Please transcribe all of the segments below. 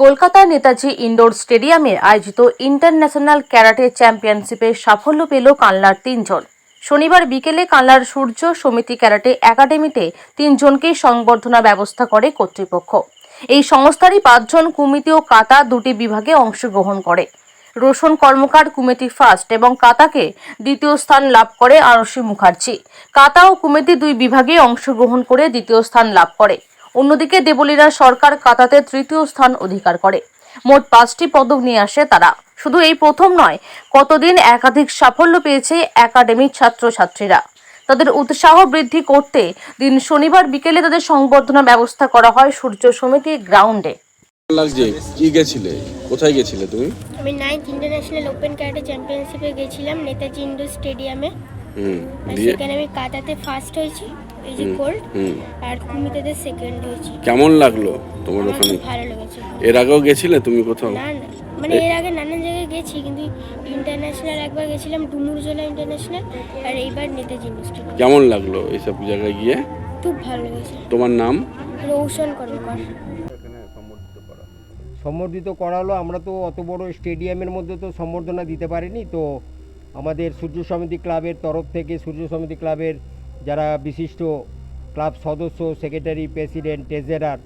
কলকাতার নেতাজি ইনডোর স্টেডিয়ামে আয়োজিত ইন্টারন্যাশনাল ক্যারাটে চ্যাম্পিয়নশিপে সাফল্য পেল কানলার তিনজন। শনিবার বিকেলে কানলার সূর্য সমিতি ক্যারাটে একাডেমিতে তিনজনকেই সংবর্ধনা ব্যবস্থা করে কর্তৃপক্ষ। এই সংস্থারই পাঁচজন কুমিতি ও কাতা দুটি বিভাগে অংশগ্রহণ করে। রোশন কর্মকার কুমেটি ফার্স্ট এবং কাতাকে দ্বিতীয় স্থান লাভ করে আরশি মুখার্জি। কাতা ও কুমেটি দুই বিভাগে অংশগ্রহণ করে দ্বিতীয় স্থান লাভ করে। অন্যদিকে দেবলীরা সরকার কাতাতে তৃতীয় স্থান অধিকার করে। মোট পাঁচটি পদক নিয়ে আসে তারা। শুধু এই প্রথম নয় কতদিন একাধিক সাফল্য পেয়েছে একাডেমির ছাত্রছাত্রীরা। তাদের উৎসাহ বৃদ্ধি করতে দিন শনিবার বিকেলে তাদের সংবর্ধনা ব্যবস্থা করা হয় সূর্য সমিতি গ্রাউন্ডে। লাগছে কি গেছিলে? কোথায় গেছিলে তুমি? আমি নাইন্থ ইন্টারন্যাশনাল ওপেন ক্যারাটে চ্যাম্পিয়নশিপে গেছিলাম নেতাজি ইন্ডোর স্টেডিয়ামে হুম সেখানে আমি কাতাতে ফার্স্ট হয়েছি। এই যে গোল্ড আর কুমিতেতে সেকেন্ড হয়েছি। কেমন লাগল তোমার ওখানে? ভালো লেগেছে এর আগেও গেছিলে তুমি কোথাও? না মানে এর আগে নানান জায়গায় গেছি কিন্তু ইন্টারন্যাশনাল একবার গেছিলাম ডুমুরজোলা ইন্টারন্যাশনাল আর এইবার নেতাজি স্টেডিয়াম কেমন লাগল এইসব জায়গায় গিয়ে? খুব ভালো লেগেছে। তোমার নাম? রৌশন কর্মকার। সম্বর্ধিত করা হলো আমরা তো অত বড় স্টেডিয়ামের মধ্যে তো সম্বর্ধনা দিতে পারিনি তো আমাদের সূর্য সমিতি ক্লাবের তরফ থেকে সূর্য সমিতি ক্লাবের যারা বিশিষ্ট ক্লাব সদস্য সেক্রেটারি প্রেসিডেন্ট ট্রেজারার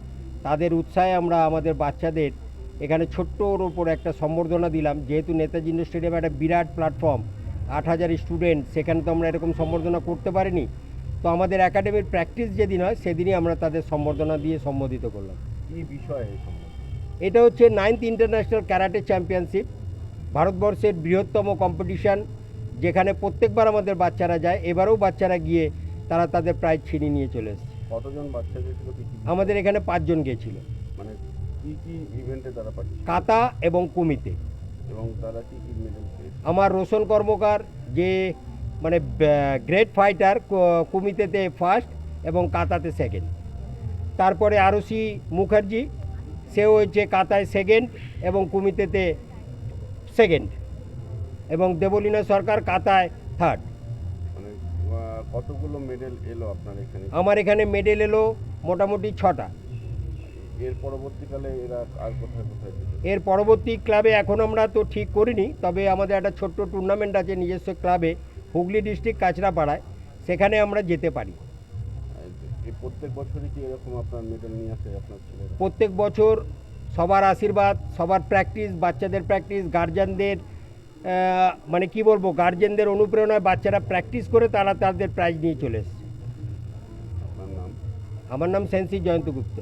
তাদের উৎসাহে আমরা আমাদের বাচ্চাদের এখানে ছোট্টর ওপর একটা সম্বর্ধনা দিলাম। যেহেতু নেতাজি ইন্ডোর স্টেডিয়াম একটা বিরাট প্ল্যাটফর্ম আট হাজার স্টুডেন্ট সেখানে তো আমরা এরকম সম্বর্ধনা করতে পারিনি। তো আমাদের একাডেমির প্র্যাকটিস যেদিন হয় সেদিনই আমরা তাদের সম্বর্ধনা দিয়ে সম্বোধিত করলাম। এটা হচ্ছে নাইন্থ ইন্টারন্যাশনাল ক্যারাটে চ্যাম্পিয়নশিপ ভারতবর্ষের বৃহত্তম কম্পিটিশান যেখানে প্রত্যেকবার আমাদের বাচ্চারা যায়। এবারেও বাচ্চারা গিয়ে তারা তাদের প্রায় ছিনিয়ে নিয়ে চলে এসেছে। কতজন বাচ্চা গেছিল আমাদের এখানে পাঁচজন গিয়েছিল। মানে কি কি ইভেন্টে তারা কাতা এবং কুমিতে। এবং তারা কি কি মেডেল আমার রোশন কর্মকার যে মানে গ্রেট ফাইটার কুমিতেতে ফার্স্ট এবং কাতাতে সেকেন্ড তারপরে আরসি মুখার্জি সেও হচ্ছে কাতায় সেকেন্ড এবং কুমিতেতে সেকেন্ড এবং দেবলীনা সরকার কাতায় থার্ড কতগুলো মেডেল এলো আপনার এখানে? আমার এখানে মেডেল এলো মোটামুটি ছটা। এর পরবর্তীকালে এরা আর কোথায় কোথায় এর পরবর্তী ক্লাবে এখন আমরা তো ঠিক করিনি তবে আমাদের একটা ছোট্ট টুর্নামেন্ট আছে নিজস্ব ক্লাবে হুগলি ডিস্ট্রিক্ট কাঁচরাপাড়ায় সেখানে আমরা যেতে পারি। প্রত্যেক বছরই কি এরকম আপনার মেডেল নিয়ে আসে আপনার ছেলেরা? প্রত্যেক বছর সবার আশীর্বাদ সবার প্র্যাকটিস বাচ্চাদের প্র্যাকটিস গার্জিয়ানদের মানে কি বলব গার্জেনদের অনুপ্রেরণায় বাচ্চারা প্র্যাকটিস করে তারা তাদের প্রাইজ নিয়ে চলে এসছে। আমার নাম সেন্সি জয়ন্ত গুপ্ত।